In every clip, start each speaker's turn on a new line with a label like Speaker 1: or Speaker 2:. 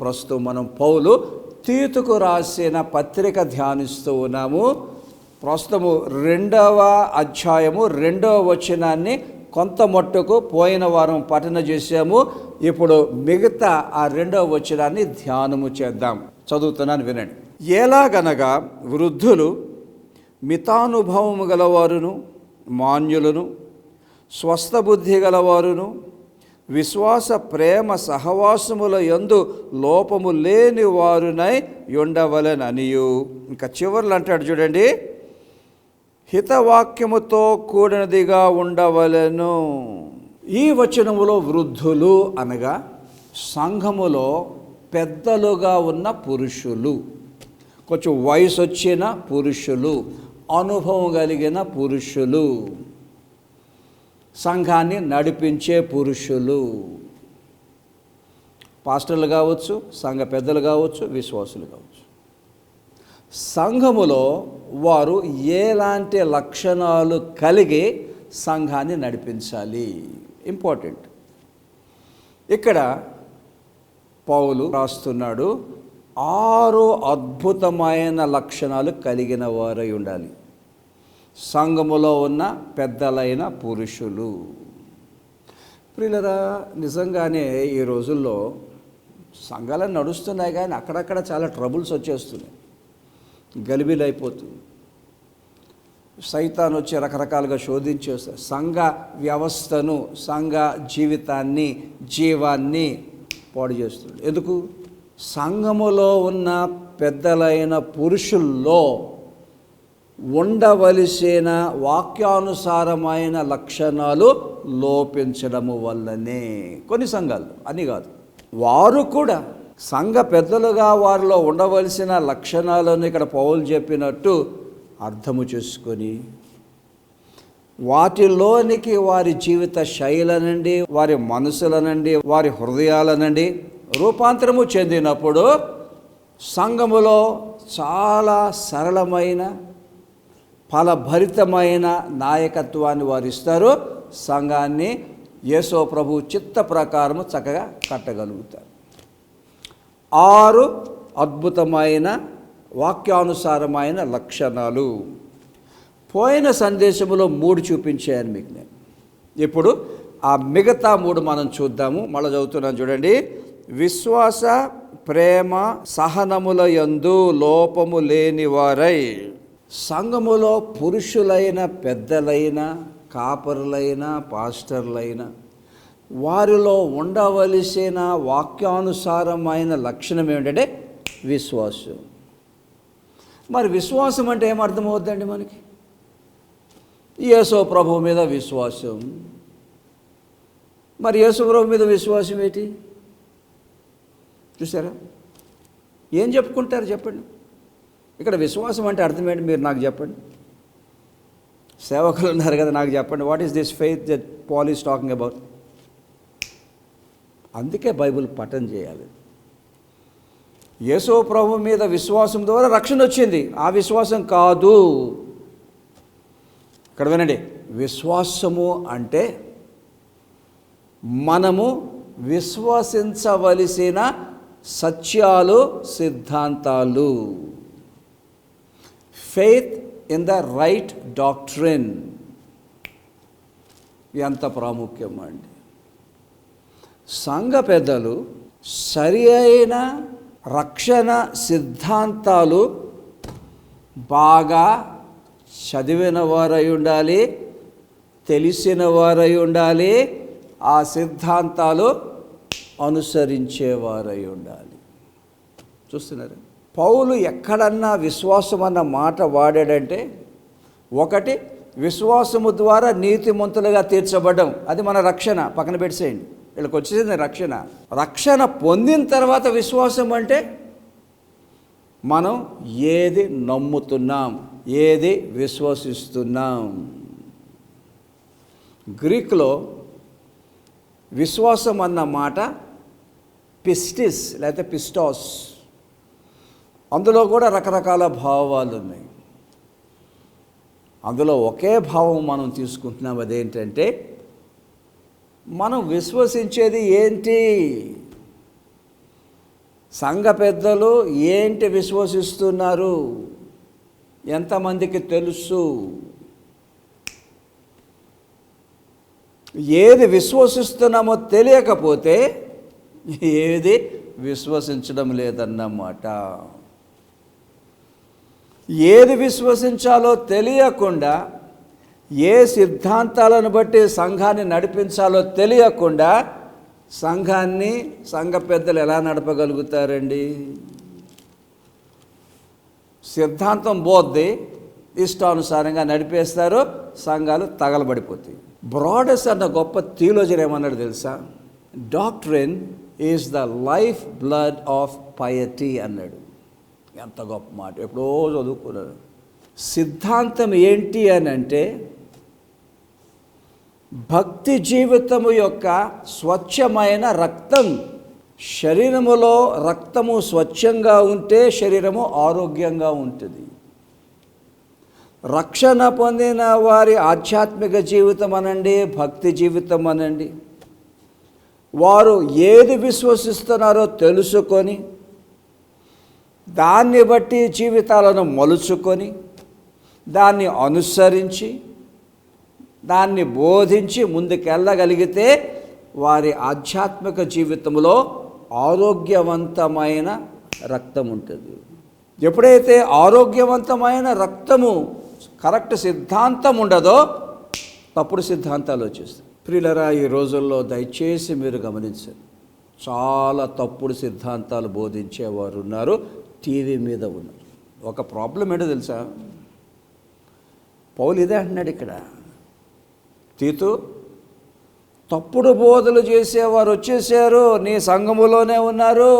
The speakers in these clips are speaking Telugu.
Speaker 1: ప్రస్తుతం మనం పౌలు తీతుకు రాసిన పత్రిక ధ్యానిస్తూ ఉన్నాము. ప్రస్తుతము రెండవ అధ్యాయము రెండవ వచనాన్ని కొంత మట్టుకు పోయిన వారం పఠన చేశాము. ఇప్పుడు మిగతా ఆ రెండవ వచనాన్ని ధ్యానము చేద్దాం. చదువుతున్నాను వినండి. ఎలాగనగా వృద్ధులు మితానుభవము గలవారును మాన్యులను స్వస్థబుద్ధి గలవారును విశ్వాస ప్రేమ సహవాసముల యందు లోపము లేని వారునై ఉండవలననియు. ఇంకా చివర్లు అంటాడు చూడండి హితవాక్యముతో కూడినదిగా ఉండవలెను. ఈ వచనములో వృద్ధులు అనగా సంఘములో పెద్దలుగా ఉన్న పురుషులు కొంచెం వయసు వచ్చిన పురుషులు అనుభవం కలిగిన పురుషులు. సంఘాన్ని నడిపించే పురుషులు. పాస్టర్లు కావచ్చు సంఘ పెద్దలు కావచ్చు విశ్వాసులు కావచ్చు. సంఘములో వారు ఎలాంటి లక్షణాలు కలిగి సంఘాన్ని నడిపించాలి? ఇంపార్టెంట్. ఇక్కడ పౌలు రాస్తున్నాడు ఆరు అద్భుతమైన లక్షణాలు కలిగిన వారై ఉండాలి. సంఘములో ఉన్న పెద్దలైన పురుషులు. ప్రియులరా నిజంగానే ఈ రోజుల్లో సంఘాలు నడుస్తున్నాయి కానీ అక్కడక్కడ చాలా ట్రబుల్స్ వచ్చేస్తున్నాయి. గలిబిలైపోతుంది సైతాన్ వచ్చి రకరకాలుగా శోధించేస్తారు. సంఘ వ్యవస్థను సంఘ జీవితాన్ని జీవాన్ని పాడు చేస్తుంది. ఎందుకు? సంఘములో ఉన్న పెద్దలైన పురుషుల్లో ఉండవలసిన వాక్యానుసారమైన లక్షణాలు లోపించడము వల్లనే. కొన్ని సంఘాలు అని కాదు. వారు కూడా సంఘ పెద్దలుగా వారిలో ఉండవలసిన లక్షణాలను ఇక్కడ పౌలు చెప్పినట్టు అర్థము చేసుకొని వాటిలోనికి వారి జీవిత శైలనండి వారి మనసులనండి వారి హృదయాలనండి రూపాంతరము చెందినప్పుడు సంఘములో చాలా సరళమైన ఫలభరితమైన నాయకత్వాన్ని వారు ఇస్తారు. సంఘాన్ని యేసో ప్రభు చిత్త ప్రకారము చక్కగా కట్టగలుగుతారు. ఆరు అద్భుతమైన వాక్యానుసారమైన లక్షణాలు. పోయిన సందేశంలో మూడు చూపించాను మీకు నేను. ఇప్పుడు ఆ మిగతా మూడు మనం చూద్దాము. మళ్ళీ చదువుతున్నాను చూడండి. విశ్వాస ప్రేమ సహనముల యందు లోపము లేని వారై సంఘములో పురుషులైన పెద్దలైన కాపరులైన పాస్టర్లైన వారిలో ఉండవలసిన వాక్యానుసారమైన లక్షణం ఏమిటంటే విశ్వాసం. మరి విశ్వాసం అంటే ఏమర్థమవుద్దండి మనకి? యేసో ప్రభు మీద విశ్వాసం. మరి యేసు ప్రభు మీద విశ్వాసం ఏంటి? చూసారా? ఏం చెప్పుకుంటారు చెప్పండి? ఇక్కడ విశ్వాసం అంటే అర్థం ఏంటి? మీరు నాకు చెప్పండి. సేవకులు ఉన్నారు కదా నాకు చెప్పండి. What is this faith that Paul is talking about అందుకే బైబిల్ పఠనం చేయాలి. యేసో ప్రభు మీద విశ్వాసం ద్వారా రక్షణ వచ్చింది. ఆ విశ్వాసం కాదు. ఇక్కడ వినండి. విశ్వాసము అంటే మనము విశ్వసించవలసిన సత్యాలు సిద్ధాంతాలు. Faith in the right doctrine ఎంత ప్రాముఖ్యం అండి. సంఘ పెద్దలు సరి అయిన రక్షణ సిద్ధాంతాలు బాగా చదివిన వారై ఉండాలి తెలిసిన వారై ఉండాలి ఆ సిద్ధాంతాలు అనుసరించేవారై ఉండాలి. చూస్తున్నారు? పౌలు ఎక్కడన్నా విశ్వాసం అన్న మాట వాడాడంటే ఒకటి విశ్వాసము ద్వారా నీతిమంతులుగా తీర్చబడడం. అది మన రక్షణ. పక్కన పెట్టేసేయండి. వీళ్ళకి వచ్చేసింది రక్షణ. రక్షణ పొందిన తర్వాత విశ్వాసం అంటే మనం ఏది నమ్ముతున్నాం ఏది విశ్వసిస్తున్నాం. గ్రీక్లో విశ్వాసం అన్న మాట పిస్టిస్ లేకపోతే పిస్టాస్. అందులో కూడా రకరకాల భావాలు ఉన్నాయి. అందులో ఒకే భావం మనం తీసుకుంటున్నాం అదేంటంటే మనం విశ్వసించేది ఏంటి? సంఘ పెద్దలు ఏంటి విశ్వసిస్తున్నారు? ఎంతమందికి తెలుసు? ఏది విశ్వసిస్తున్నామో తెలియకపోతే ఏది విశ్వసించడం లేదన్నమాట. ఏది విశ్వసించాలో తెలియకుండా ఏ సిద్ధాంతాలను బట్టి సంఘాన్ని నడిపించాలో తెలియకుండా సంఘాన్ని సంఘ పెద్దలు ఎలా నడపగలుగుతారండి? సిద్ధాంతం బోద్ది ఇష్టానుసారంగా నడిపేస్తారు సంఘాలు తగలబడిపోతాయి. బ్రాడెస్ అన్న గొప్ప థియోలజన్ ఏమన్నాడు తెలుసా? Doctrine is the life blood of piety అన్నాడు. ఎంత గొప్ప మాట. ఎప్పుడో చదువుకున్నారు సిద్ధాంతం ఏంటి అని అంటే భక్తి జీవితము యొక్క స్వచ్ఛమైన రక్తం శరీరములో రక్తము స్వచ్ఛంగా ఉంటే శరీరము ఆరోగ్యంగా ఉంటుంది. రక్షణ పొందిన వారి ఆధ్యాత్మిక జీవితం అనండి భక్తి జీవితం అనండి. వారు ఏది విశ్వసిస్తున్నారో తెలుసుకొని దాన్ని బట్టి జీవితాలను మలుచుకొని దాన్ని అనుసరించి దాన్ని బోధించి ముందుకెళ్ళగలిగితే వారి ఆధ్యాత్మిక జీవితంలో ఆరోగ్యవంతమైన రక్తం ఉంటుంది. ఎప్పుడైతే ఆరోగ్యవంతమైన రక్తము కరెక్ట్ సిద్ధాంతం ఉండదో తప్పుడు సిద్ధాంతాలు వచ్చేస్తాయి. ప్రియులరా ఈ రోజుల్లో దయచేసి మీరు గమనించండి. చాలా తప్పుడు సిద్ధాంతాలు బోధించేవారు ఉన్నారు టీవీ మీద ఉన్నారు ఒక ప్రాబ్లం ఏంటో తెలుసా? పౌలు ఇదే అంటున్నాడు ఇక్కడ. తీతు తప్పుడు బోధలు చేసేవారు వచ్చేసారు నీ సంఘములోనే ఉన్నారు.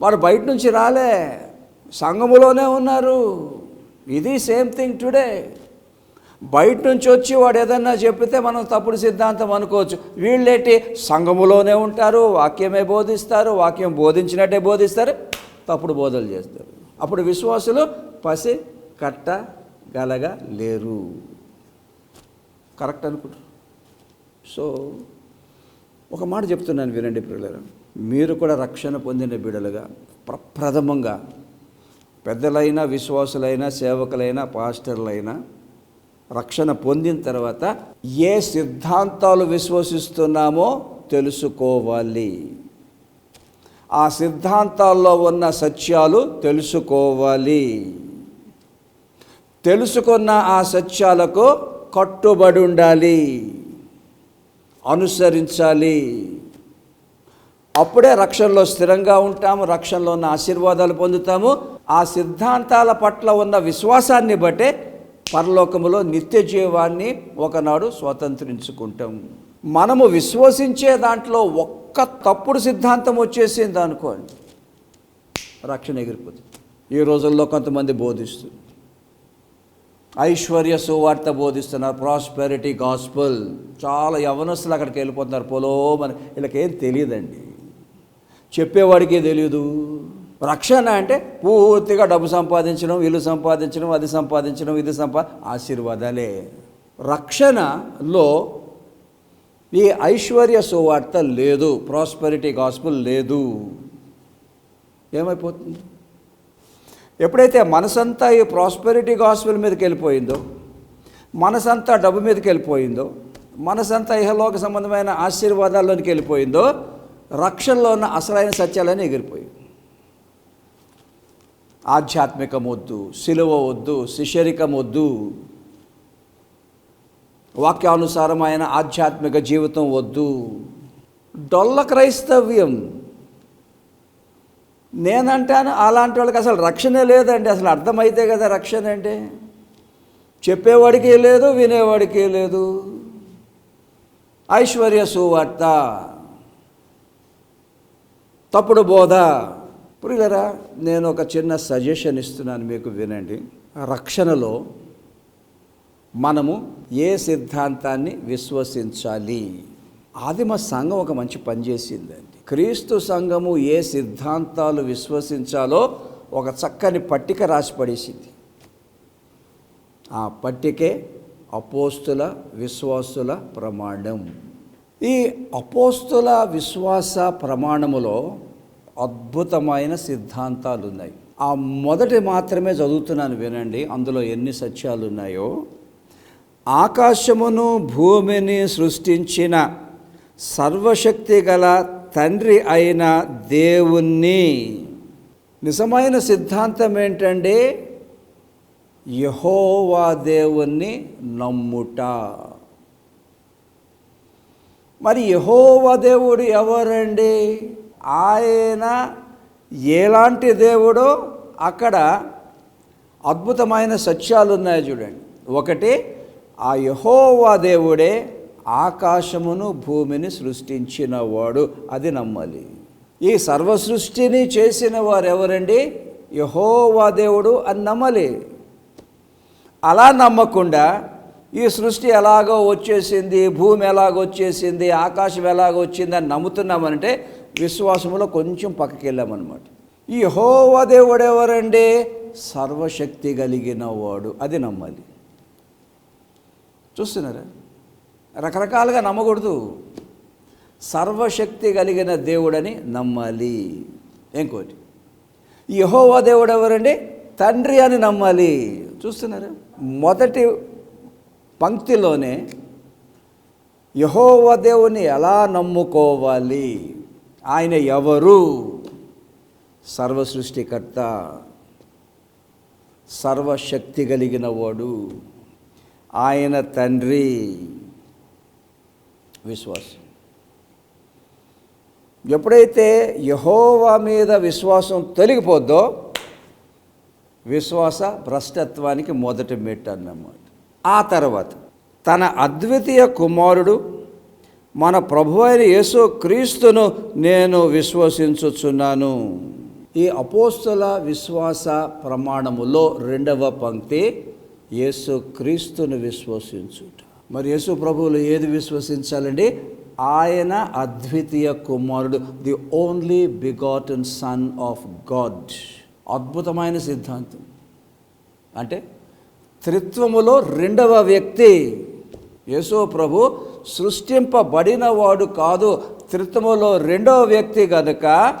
Speaker 1: వారు బయట నుంచి రాలే సంఘములోనే ఉన్నారు. ఇది సేమ్ థింగ్ టుడే. బయట నుంచి వచ్చి వాడు ఏదన్నా చెప్పితే మనం తప్పుడు సిద్ధాంతం అనుకోవచ్చు. వీళ్ళేటి? సంఘములోనే ఉంటారు వాక్యమే బోధిస్తారు వాక్యం బోధించినట్టే బోధిస్తారు తప్పుడు బోధలు చేస్తారు. అప్పుడు విశ్వాసులు పసి కట్టగలగా లేరు. కరెక్ట్ అనుకుంటారు సో ఒక మాట చెప్తున్నాను వినండి పిల్లలు మీరు కూడా రక్షణ పొందిన బిడలుగా ప్రప్రథమంగా పెద్దలైన విశ్వాసులైన సేవకులైన పాస్టర్లైనా రక్షణ పొందిన తర్వాత ఏ సిద్ధాంతాలు విశ్వసిస్తున్నామో తెలుసుకోవాలి. ఆ సిద్ధాంతాల్లో ఉన్న సత్యాలు తెలుసుకోవాలి. తెలుసుకున్న ఆ సత్యాలకు కట్టుబడి ఉండాలి. అనుసరించాలి. అప్పుడే రక్షణలో స్థిరంగా ఉంటాము రక్షణలో ఉన్న ఆశీర్వాదాలు పొందుతాము. ఆ సిద్ధాంతాల పట్ల ఉన్న విశ్వాసాన్ని బట్టే పరలోకములో నిత్య జీవాన్ని ఒకనాడు స్వతంత్రించుకుంటాం. మనము విశ్వసించే దాంట్లో ఒక్క తప్పుడు సిద్ధాంతం వచ్చేసింది అనుకోండి. రక్షణ ఎగిరిపోతుంది. ఈ రోజుల్లో కొంతమంది బోధిస్తుంది ఐశ్వర్య సువార్త బోధిస్తున్నారు. ప్రాస్పెరిటీ గాస్పల్ చాలా యవనస్తులు అక్కడికి వెళ్ళిపోతున్నారు. పొలోమని. వీళ్ళకేం తెలియదండి. చెప్పేవాడికే తెలియదు రక్షణ అంటే పూర్తిగా డబ్బు సంపాదించడం ఇల్లు సంపాదించడం అది సంపాదించడం ఇది సంపా ఆశీర్వాదాలే. రక్షణలో ఈ ఐశ్వర్య సువార్త లేదు ప్రాస్పరిటీ గాస్పుల్ లేదు. ఏమైపోతుంది? ఎప్పుడైతే మనసంతా ఈ ప్రాస్పెరిటీ గాస్పుల్ మీదకి వెళ్ళిపోయిందో మనసంతా డబ్బు మీదకి వెళ్ళిపోయిందో మనసంతా ఇహలోక సంబంధమైన ఆశీర్వాదాల్లోనికి వెళ్ళిపోయిందో రక్షణలో ఉన్న అసలైన సత్యాలని ఎగిరిపోయింది ఆధ్యాత్మికం వద్దు సిలువ వద్దు శిశరికం వద్దు వాక్యానుసారమైన ఆధ్యాత్మిక జీవితం వద్దు. డొల్ల క్రైస్తవ్యం. నేనంటాను అలాంటి వాళ్ళకి అసలు రక్షణ లేదండి అసలు అర్థమైతే కదా రక్షణ అంటే. చెప్పేవాడికి లేదు వినేవాడికి లేదు. ఐశ్వర్య సువార్త. తప్పుడు బోధ. పురిగరా నేను ఒక చిన్న సజెషన్ ఇస్తున్నాను మీకు వినండి. రక్షణలో మనము ఏ సిద్ధాంతాన్ని విశ్వసించాలి? ఆదిమ సంఘం ఒక మంచి పని చేసిందండి. క్రీస్తు సంఘము ఏ సిద్ధాంతాలు విశ్వసించాలో ఒక చక్కని పట్టిక రాసి పడేసింది. ఆ పట్టికే అపోస్తుల విశ్వాసుల ప్రమాణం. ఈ అపోస్తుల విశ్వాస ప్రమాణములో అద్భుతమైన సిద్ధాంతాలు ఉన్నాయి ఆ మొదటి మాత్రమే చదువుతున్నాను వినండి అందులో ఎన్ని సత్యాలు ఉన్నాయో ఆకాశమును భూమిని సృష్టించిన సర్వశక్తి గల తండ్రి అయిన దేవుణ్ణి. నిజమైన సిద్ధాంతం ఏంటంటే యహోవా దేవుణ్ణి నమ్ముట. మరి యహోవా దేవుడు ఎవరండి? ఆయన ఎలాంటి దేవుడో అక్కడ అద్భుతమైన సత్యాలు ఉన్నాయి చూడండి. ఒకటి ఆ యహోవా దేవుడే ఆకాశమును భూమిని సృష్టించినవాడు. అది నమ్మాలి. ఈ సర్వ సృష్టిని చేసిన వారు ఎవరండి యహోవా దేవుడు అని నమ్మాలి. అలా నమ్మకుండా ఈ సృష్టి ఎలాగో వచ్చేసింది భూమి ఎలాగో వచ్చేసింది ఆకాశం ఎలాగో వచ్చింది అని నమ్ముతున్నామంటే విశ్వాసంలో కొంచెం పక్కకి వెళ్ళామన్నమాట ఈ హోవా దేవుడు ఎవరండి? సర్వశక్తి కలిగిన వాడు అది నమ్మాలి. చూస్తున్నారా? రకరకాలుగా నమ్మకూడదు. సర్వశక్తి కలిగిన దేవుడని నమ్మాలి. ఇంకోటి ఈ దేవుడు ఎవరండి? తండ్రి అని నమ్మాలి. చూస్తున్నారా? మొదటి పంక్తిలోనే యహోవ దేవుని ఎలా నమ్ముకోవాలి? ఆయన ఎవరు? సర్వ సృష్టికర్త సర్వశక్తి కలిగిన వాడు ఆయన తండ్రి విశ్వాసం. ఎప్పుడైతే యహోవా మీద విశ్వాసం తొలగిపోద్దో విశ్వాస భ్రష్టత్వానికి మొదటి మెట్టు అన్నమాట. ఆ తర్వాత తన అద్వితీయ కుమారుడు మన ప్రభు అయిన యేసు క్రీస్తును నేను విశ్వసించుచున్నాను. ఈ అపోస్తుల విశ్వాస ప్రమాణములో రెండవ పంక్తి యేసు క్రీస్తును విశ్వసించుట. మరి యేసు ప్రభువులు ఏది విశ్వసించాలండి? ఆయన అద్వితీయ కుమారుడు the only begotten son of God అద్భుతమైన సిద్ధాంతం. అంటే త్రిత్వములో రెండవ వ్యక్తి. యేసో ప్రభు సృష్టింపబడినవాడు కాదు. త్రిత్వములో రెండవ వ్యక్తి గనుక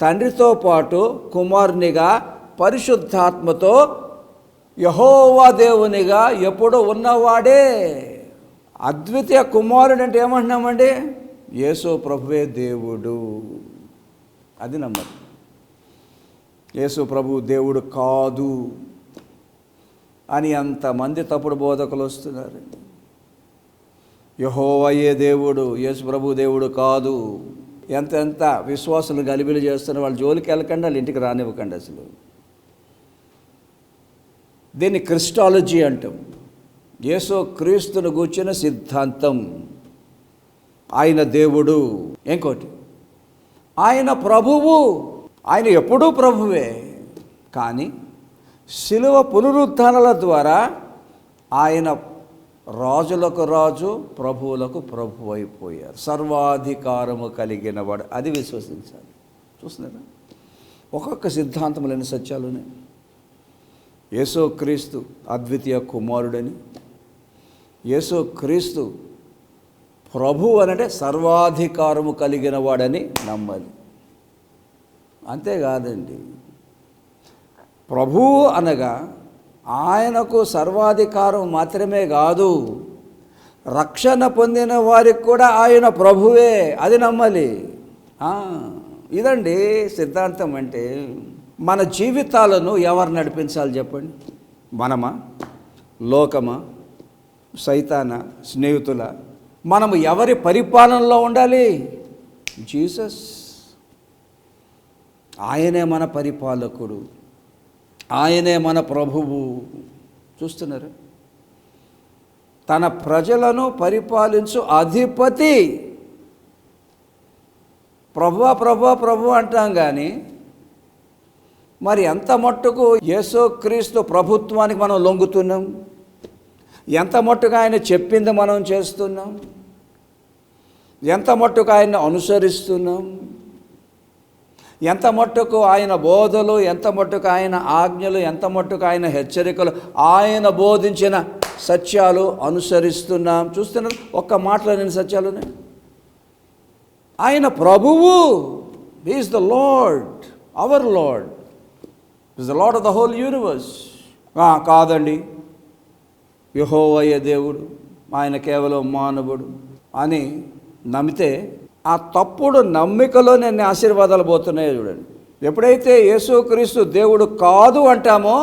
Speaker 1: తండ్రితో పాటు కుమారునిగా పరిశుద్ధాత్మతో యహోవా దేవునిగా ఎప్పుడు ఉన్నవాడే. అద్వితీయ కుమారుడు అంటే ఏమంటున్నామండి? యేసు ప్రభువే దేవుడు. అది నమ్మదు యేసు ప్రభు దేవుడు కాదు. అని అంతమంది తప్పుడు బోధకులు వస్తున్నారు. యహోవయ్యే దేవుడు యేసు ప్రభు దేవుడు కాదు. ఎంతెంత ఎంత విశ్వాసులు గలిబిలి చేస్తున్న వాళ్ళు జోలికి వెళ్ళకండి వాళ్ళ ఇంటికి రానివ్వకండి అసలు. దీన్ని క్రిస్టాలజీ అంటాం. యేసో క్రీస్తును కూర్చిన సిద్ధాంతం. ఆయన దేవుడు. ఇంకోటి ఆయన ప్రభువు. ఆయన ఎప్పుడూ ప్రభువే. కానీ శిలువ పునరుత్థానాల ద్వారా ఆయన రాజులకు రాజు ప్రభువులకు ప్రభు అయిపోయారు. సర్వాధికారము కలిగిన వాడు. అది విశ్వసించాలి. చూస్తున్నారా? ఒక్కొక్క సిద్ధాంతం లేని సత్యాలునే. యేసో క్రీస్తు అద్వితీయ కుమారుడని యేసో క్రీస్తు ప్రభు అనంటే సర్వాధికారము కలిగిన వాడని నమ్మాలి అంతేకాదండి. ప్రభువు అనగా ఆయనకు సర్వాధికారం మాత్రమే కాదు రక్షణ పొందిన వారికి కూడా ఆయన ప్రభువే అది నమ్మాలి. ఇదండి సిద్ధాంతం అంటే మన జీవితాలను ఎవరు నడిపించాలి చెప్పండి? మనమా? లోకమా? సైతాన? స్నేహితుల? మనము ఎవరి పరిపాలనలో ఉండాలి? జీసస్. ఆయనే మన పరిపాలకుడు. ఆయనే మన ప్రభువు. చూస్తున్నారు? తన ప్రజలను పరిపాలించు అధిపతి. ప్రభువా ప్రభువా ప్రభు అంటాం కానీ మరి ఎంత మట్టుకు యేసుక్రీస్తు ప్రభుత్వానికి మనం లొంగుతున్నాం? ఎంత మట్టుకు ఆయన చెప్పింది మనం చేస్తున్నాం? ఎంత మట్టుకు ఆయన్ని అనుసరిస్తున్నాం? ఎంత మట్టుకు ఆయన బోధలు ఎంత మట్టుకు ఆయన ఆజ్ఞలు ఎంత మట్టుకు ఆయన హెచ్చరికలు ఆయన బోధించిన సత్యాలు అనుసరిస్తున్నాం. చూస్తున్నారు? ఒక్క మాటలో నేను సత్యాలునే? ఆయన ప్రభువు is the lord our lord is the lord of the whole universe కాదండి. యహోవయ్య దేవుడు ఆయన కేవలం మానవుడు అని నమ్మితే ఆ తప్పుడు నమ్మికలో నేను ఆశీర్వాదాలు పోతున్నాయో చూడండి. ఎప్పుడైతే యేసుక్రీస్తు దేవుడు కాదు అంటామో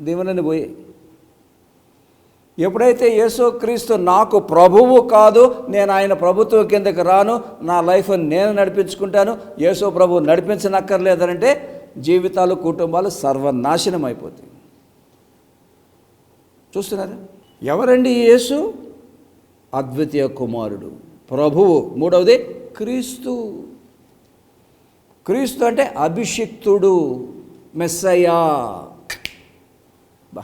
Speaker 1: దేవునని పోయి. ఎప్పుడైతే యేసుక్రీస్తు నాకు ప్రభువు కాదు నేను ఆయన ప్రభుత్వం కిందకి రాను నా లైఫ్ నేను నడిపించుకుంటాను యేసు ప్రభు నడిపించనక్కర్లేదనంటే జీవితాలు కుటుంబాలు సర్వనాశనం అయిపోతాయి. చూస్తున్నారా? ఎవరండి యేసు? అద్వితీయ కుమారుడు. ప్రభువు మూడవది క్రీస్తు. క్రీస్తు అంటే అభిషిక్తుడు మెస్సయ్యా. బా.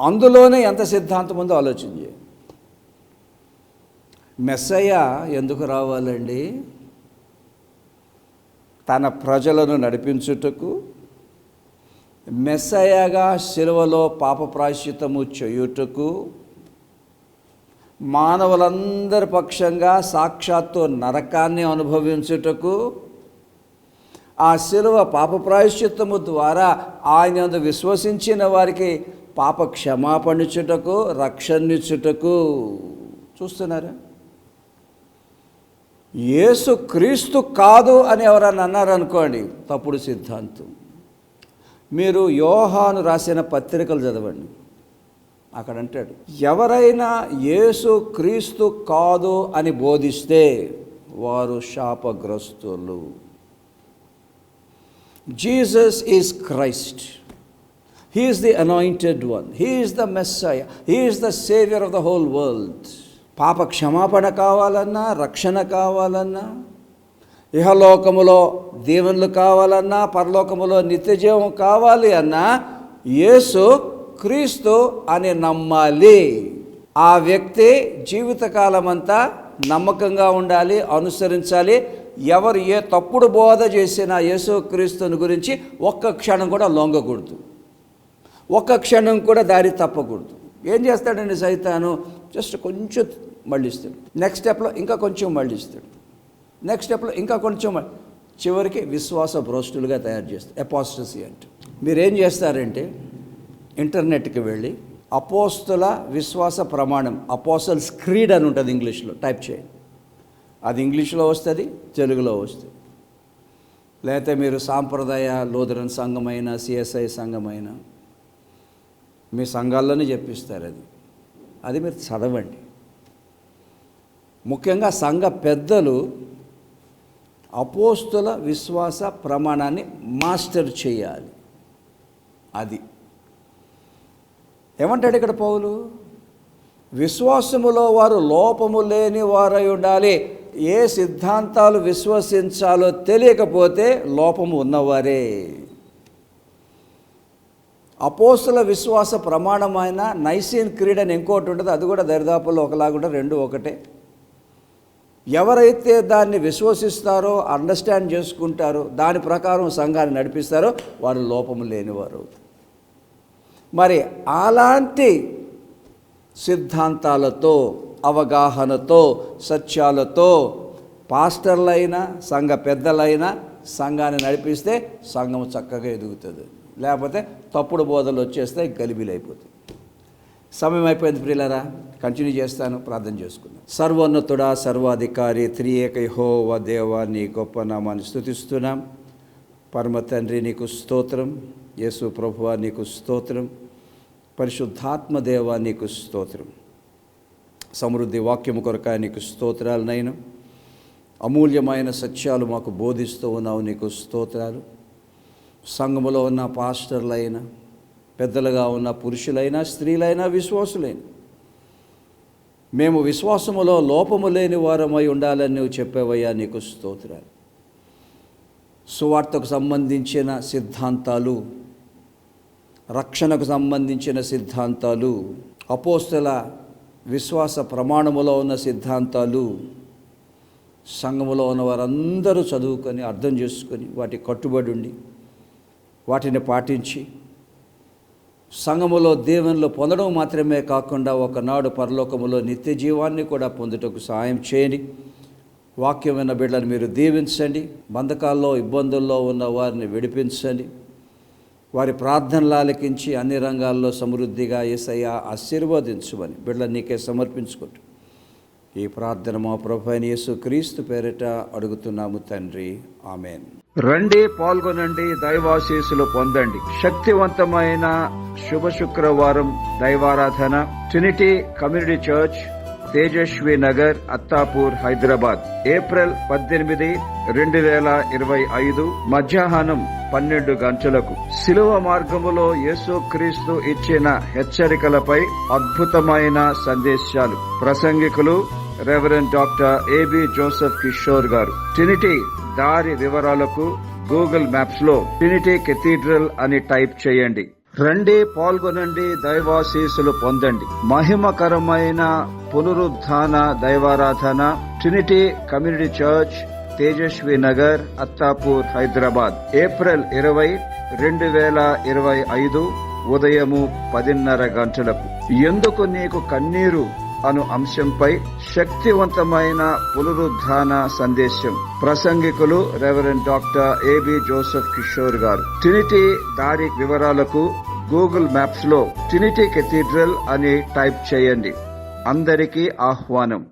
Speaker 1: అందులోనే ఎంత సిద్ధాంతం ఉందో ఆలోచించి మెస్సయ్య ఎందుకు రావాలండి? తన ప్రజలను నడిపించుటకు. మెస్సయ్యగా శిలువలో పాప ప్రాశ్చితము చేయుటకు. మానవులందరి పక్షంగా సాక్షాత్తు నరకాన్ని అనుభవించుటకు ఆ శిలువ పాప ప్రాయశ్చిత్తము ద్వారా ఆయన విశ్వసించిన వారికి పాప క్షమాపణించుటకు రక్షణించుటకు చూస్తున్నారా? యేసు క్రీస్తు కాదు అని ఎవరన్నా అన్నారనుకోండి తప్పుడు సిద్ధాంతం. మీరు యోహాను రాసిన పత్రికలు చదవండి. అక్కడ అంటాడు ఎవరైనా యేసు క్రీస్తు కాదు అని బోధిస్తే వారు శాపగ్రస్తులు. Jesus is Christ he is the anointed one he is the messiah he is the saviour of the whole world పాప క్షమాపణ కావాలన్నా రక్షణ కావాలన్నా ఇహలోకములో దీవెనలు కావాలన్నా పరలోకములో నిత్యజీవం కావాలి అన్నా యేసు క్రీస్తు అని నమ్మాలి. ఆ వ్యక్తి జీవితకాలం అంతా నమ్మకంగా ఉండాలి అనుసరించాలి. ఎవరు ఏ తప్పుడు బోధ చేసినా యేసు క్రీస్తుని గురించి ఒక్క క్షణం కూడా లొంగకూడదు. ఒక్క క్షణం కూడా దారి తప్పకూడదు. ఏం చేస్తాడండి సైతాను? జస్ట్ కొంచెం మళ్ళిస్తాడు. నెక్స్ట్ స్టెప్లో ఇంకా కొంచెం మళ్ళిస్తాడు. నెక్స్ట్ స్టెప్లో ఇంకా కొంచెం చివరికి విశ్వాస భ్రష్టులుగా తయారు చేస్తారు అపాస్టసీ అంటే మీరేం చేస్తారంటే ఇంటర్నెట్కి వెళ్ళి అపోస్తుల విశ్వాస ప్రమాణం అపోసల్స్ క్రీడ్ అని ఉంటుంది ఇంగ్లీష్లో టైప్ చేయండి. అది ఇంగ్లీష్లో వస్తుంది తెలుగులో వస్తుంది. లేకపోతే మీరు సాంప్రదాయ లోదరన్ సంఘమైన సిఎస్ఐ సంఘమైన మీ సంఘాల్లోనే చెప్పిస్తారు అది. అది మీరు చదవండి. ముఖ్యంగా సంఘ పెద్దలు అపోస్తుల విశ్వాస ప్రమాణాన్ని మాస్టర్ చేయాలి. అది ఏమంటాడు ఇక్కడ పౌలు? విశ్వాసములో వారు లోపము లేని వారై ఉండాలి. ఏ సిద్ధాంతాలు విశ్వసించాలో తెలియకపోతే లోపము ఉన్నవారే. అపోస్తుల విశ్వాస ప్రమాణమైన నైసీన్ క్రీడ్ అని ఇంకోటి ఉంటుంది అది కూడా దరిదాపుల్లో ఒకలాగుంటే రెండు ఒకటే. ఎవరైతే దాన్ని విశ్వసిస్తారో అండర్స్టాండ్ చేసుకుంటారో దాని ప్రకారం సంఘాన్ని నడిపిస్తారో వారు లోపము లేనివారు. మరి అలాంటి సిద్ధాంతాలతో అవగాహనతో సత్యాలతో పాస్టర్లైనా సంఘ పెద్దలైనా సంఘాన్ని నడిపిస్తే సంఘం చక్కగా ఎదుగుతుంది. లేకపోతే తప్పుడు బోధలు వచ్చేస్తే గలిబిలైపోతుంది సమయం అయిపోయింది ప్రియులరా కంటిన్యూ చేస్తాను ప్రార్థన చేసుకుందాం. సర్వోన్నతుడా సర్వాధికారి త్రియేక యెహోవా దేవా నీ గొప్ప నామాన్ని స్థుతిస్తున్నాం పరమ తండ్రి నీకు స్తోత్రం. యేసు ప్రభువా నీకు స్తోత్రం. పరిశుద్ధాత్మదేవ నీకు స్తోత్రం. సమృద్ధి వాక్యము కొరక నీకు స్తోత్రాలు నైనా అమూల్యమైన సత్యాలు మాకు బోధిస్తూ ఉన్నావు నీకు స్తోత్రాలు. సంఘములో ఉన్న పాస్టర్లైనా పెద్దలుగా ఉన్న పురుషులైనా స్త్రీలైనా విశ్వాసులైనా. మేము విశ్వాసములో లోపము లేని వారమై ఉండాలని నువ్వు చెప్పేవయ్యా నీకు స్తోత్రాలు. సువార్తకు సంబంధించిన సిద్ధాంతాలు రక్షణకు సంబంధించిన సిద్ధాంతాలు అపోస్తల విశ్వాస ప్రమాణములో ఉన్న సిద్ధాంతాలు సంఘములో ఉన్న వారందరూ చదువుకొని అర్థం చేసుకొని వాటి కట్టుబడి ఉండి వాటిని పాటించి సంఘములో దేవునిలో పొందడం మాత్రమే కాకుండా ఒకనాడు పరలోకములో నిత్య జీవాన్ని కూడా పొందుటకు సహాయం చేయని వాక్యమైన బిడ్డలను మీరు దీవించండి. బంధకాల్లో ఇబ్బందుల్లో ఉన్న వారిని విడిపించండి. వారి ప్రార్థనలు ఆలకించి అన్ని రంగాల్లో సమృద్ధిగా ఏసయ్య ఆశీర్వదించుమని బిడ్డ నీకే సమర్పించుకుంటు ఈ ప్రార్థన మా ప్రభు యేసు క్రీస్తు పేరిట అడుగుతున్నాము తండ్రి. ఆమెన్. రండి పాల్గొనండి దైవాశీసులు పొందండి. శక్తివంతమైన శుభ శుక్రవారం దైవారాధన. Trinity Community Church Tejaswi Nagar Attapur Hyderabad. April పద్దెనిమిది రెండు వేల ఇరవై ఐదు మధ్యాహ్నం పన్నెండు గంటలకు. శిలువ మార్గములో యేసుక్రీస్తు ఇచ్చిన హెచ్చరికలపై అద్భుతమైన సందేశాలు. ప్రసంగికులు reverend doctor A B Joseph Kishore garu. Trinity దారి వివరాలకు గూగుల్ మ్యాప్స్లో ట్రినిటీ కెథీడ్రల్ అని టైప్ చేయండి. రండి పాల్గొనండి దైవాశీసులు పొందండి. మహిమకరమైన పునరుద్ధాన దైవారాధన Trinity Community Church Tejaswi Nagar Attapur Hyderabad. April ఇరవై రెండు వేల ఇరవై ఐదు ఉదయము పదిన్నర గంటలకు. ఎందుకు నీకు కన్నీరు? అను అంశంపై శక్తివంతమైన పునరుద్ధాన సందేశం. ప్రసంగికులు reverend doctor A B Joseph Kishore garu. Trinity దారి వివరాలకు గూగుల్ మ్యాప్స్లో ట్రినిటీ కెథీడ్రల్ అని టైప్ చేయండి. అందరికీ ఆహ్వానం.